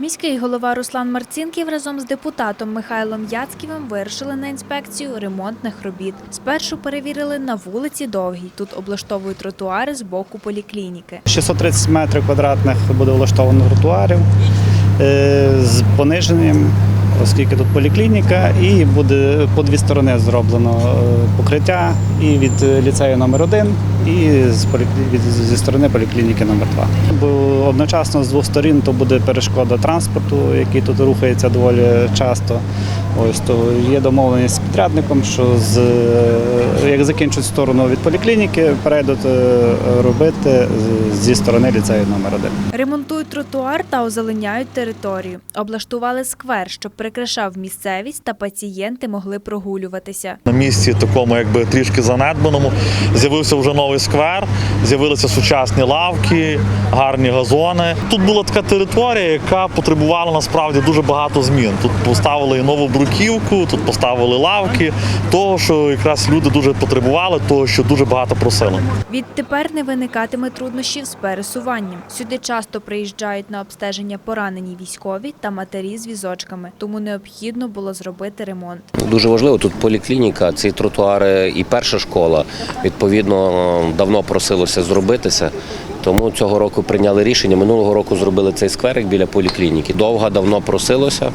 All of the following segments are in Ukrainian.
Міський голова Руслан Марцінків разом з депутатом Михайлом Яцьківим вирушили на інспекцію ремонтних робіт. Спершу перевірили на вулиці Довгій. Тут облаштовують тротуари з боку поліклініки. 630 метрів квадратних буде влаштовано тротуарів е, з пониженням, оскільки тут поліклініка, і буде по дві сторони зроблено е, покриття і від ліцею номер 1 і з зі сторони поліклініки номер 2 Бо одночасно з двох сторін то буде перешкода транспорту, який тут рухається доволі часто. Ось то є домовленість з підрядником, що з е, як закінчать сторону від поліклініки, перейдуть е, робити зі сторони ліцею номер 1 Ремонтують тротуар та озеленяють територію. Облаштували сквер, щоб прикрашав місцевість та пацієнти могли прогулюватися. На місці такому, якби трішки занедбаному, з'явився вже новий сквер, з'явилися сучасні лавки, гарні газони. Тут була така територія, яка потребувала насправді дуже багато змін. Тут поставили і нову бруківку, тут поставили лавки, того, що якраз люди дуже потребували, того, що дуже багато просили. Відтепер не виникатиме труднощів з пересуванням. Сюди часто приїжджають на обстеження поранені військові та матері з візочками, тому необхідно було зробити ремонт. Дуже важливо тут поліклініка, ці тротуари і перша школа. Відповідно, давно просилося зробитися. Тому цього року прийняли рішення. Минулого року зробили цей скверик біля поліклініки. Довго давно просилося.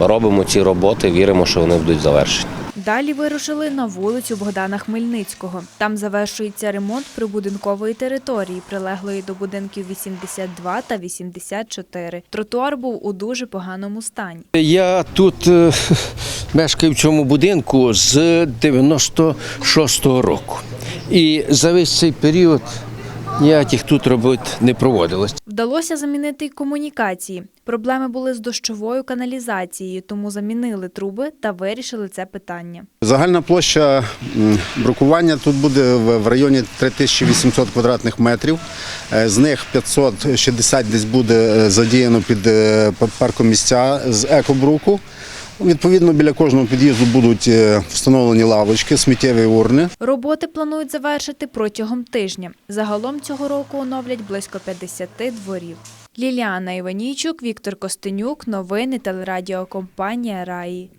Робимо ці роботи, віримо, що вони будуть завершені. Далі вирушили на вулицю Богдана Хмельницького. Там завершується ремонт прибудинкової території, прилеглої до будинків 82 та 84. Тротуар був у дуже поганому стані. Я тут е, мешкаю в цьому будинку з 96-го року. І за весь цей період ніяких тут робот не проводилось. Вдалося замінити й комунікації. Проблеми були з дощовою каналізацією, тому замінили труби та вирішили це питання. Загальна площа брукування тут буде в районі 3800 квадратних метрів. Е, З них 560 десь буде е, задіяно під е, паркомісця з екобруку. Відповідно, біля кожного під'їзду будуть е, встановлені лавочки, сміттєві урни. Роботи планують завершити протягом тижня. Загалом цього року оновлять близько 50 дворів. Ліліана Іванійчук, Віктор Костенюк. Новини телерадіокомпанія Раї.